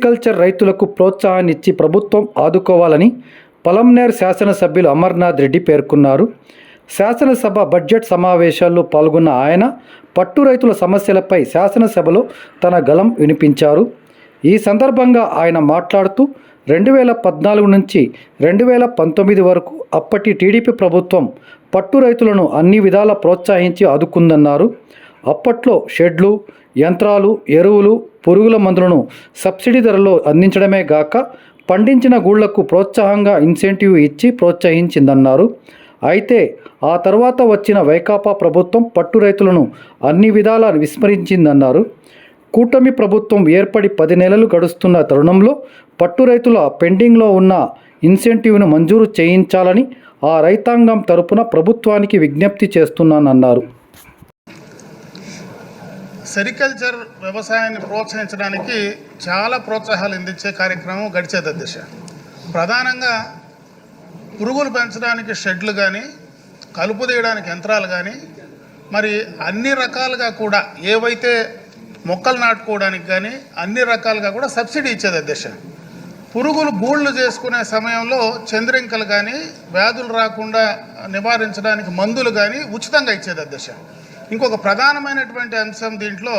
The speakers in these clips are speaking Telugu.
అగ్రికల్చర్ రైతులకు ప్రోత్సాహాన్నిచ్చి ప్రభుత్వం ఆదుకోవాలని పలంనేర్ శాసనసభ్యులు అమర్నాథ్ రెడ్డి పేర్కొన్నారు. శాసనసభ బడ్జెట్ సమావేశాల్లో పాల్గొన్న ఆయన పట్టు రైతుల సమస్యలపై శాసనసభలో తన గలం వినిపించారు. ఈ సందర్భంగా ఆయన మాట్లాడుతూ రెండు వేల పద్నాలుగు నుంచి రెండు వేల పంతొమ్మిది వరకు అప్పటి టీడీపీ ప్రభుత్వం పట్టు రైతులను అన్ని విధాల ప్రోత్సహించి ఆదుకుందన్నారు. అప్పట్లో షెడ్లు యంత్రాలు ఎరువులు పురుగుల మందులను సబ్సిడీ ధరలో అందించడమే గాక పండించిన గూళ్ళకు ప్రోత్సాహంగా ఇన్సెంటివ్ ఇచ్చి ప్రోత్సహించిందన్నారు. అయితే ఆ తర్వాత వచ్చిన వైకాపా ప్రభుత్వం పట్టు రైతులను అన్ని విధాలా విస్మరించిందన్నారు. కూటమి ప్రభుత్వం ఏర్పడి పది నెలలు గడుస్తున్న తరుణంలో పట్టు రైతుల పెండింగ్లో ఉన్న ఇన్సెంటివ్ను మంజూరు చేయించాలని ఆ రైతాంగం తరపున ప్రభుత్వానికి విజ్ఞప్తి చేస్తున్నానన్నారు. సెరికల్చర్ వ్యవసాయాన్ని ప్రోత్సహించడానికి చాలా ప్రోత్సాహాలు అందించే కార్యక్రమం గడిచేది దిశ. ప్రధానంగా పురుగులు పెంచడానికి షెడ్లు కానీ కలుపు తీయడానికి యంత్రాలు కానీ మరి అన్ని రకాలుగా కూడా ఏవైతే మొక్కలు నాటుకోవడానికి కానీ అన్ని రకాలుగా కూడా సబ్సిడీ ఇచ్చేది దిశ. పురుగులు గూళ్ళు చేసుకునే సమయంలో చంద్రింకలు కానీ వ్యాధులు రాకుండా నివారించడానికి మందులు కానీ ఉచితంగా ఇచ్చేది దశ. ఇంకొక ప్రధానమైనటువంటి అంశం దీంట్లో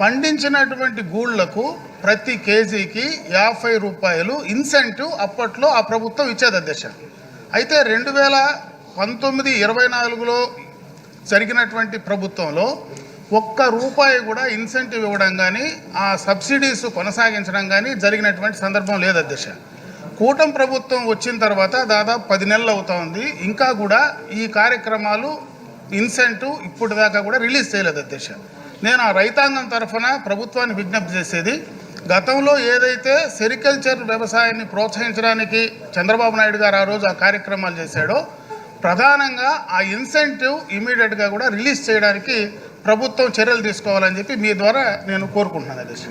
పండించినటువంటి గూళ్ళకు ప్రతి కేజీకి యాభై రూపాయలు ఇన్సెంటివ్ అప్పట్లో ఆ ప్రభుత్వం ఇచ్చేది అధ్యక్ష. అయితే రెండు వేల పంతొమ్మిది ఇరవై నాలుగులో జరిగినటువంటి ప్రభుత్వంలో ఒక్క రూపాయి కూడా ఇన్సెంటివ్ ఇవ్వడం కానీ ఆ సబ్సిడీస్ కొనసాగించడం కానీ జరిగినటువంటి సందర్భం లేదు అధ్యక్ష. కూటమి ప్రభుత్వం వచ్చిన తర్వాత దాదాపు పది నెలలు అవుతా ఉంది. ఇంకా కూడా ఈ కార్యక్రమాలు ఇన్సెంటివ్ ఇప్పుడు దాకా కూడా రిలీజ్ చేయలేదు అధ్యక్ష. నేను ఆ రైతాంగం తరఫున ప్రభుత్వాన్ని విజ్ఞప్తి చేసేది గతంలో ఏదైతే సెరికల్చర్ వ్యవసాయాన్ని ప్రోత్సహించడానికి చంద్రబాబు నాయుడు గారు ఆ రోజు ఆ కార్యక్రమాలు చేశాడో ప్రధానంగా ఆ ఇన్సెంటివ్ ఇమీడియట్గా కూడా రిలీజ్ చేయడానికి ప్రభుత్వం చర్యలు తీసుకోవాలని చెప్పి మీ ద్వారా నేను కోరుకుంటున్నాను అధ్యక్ష.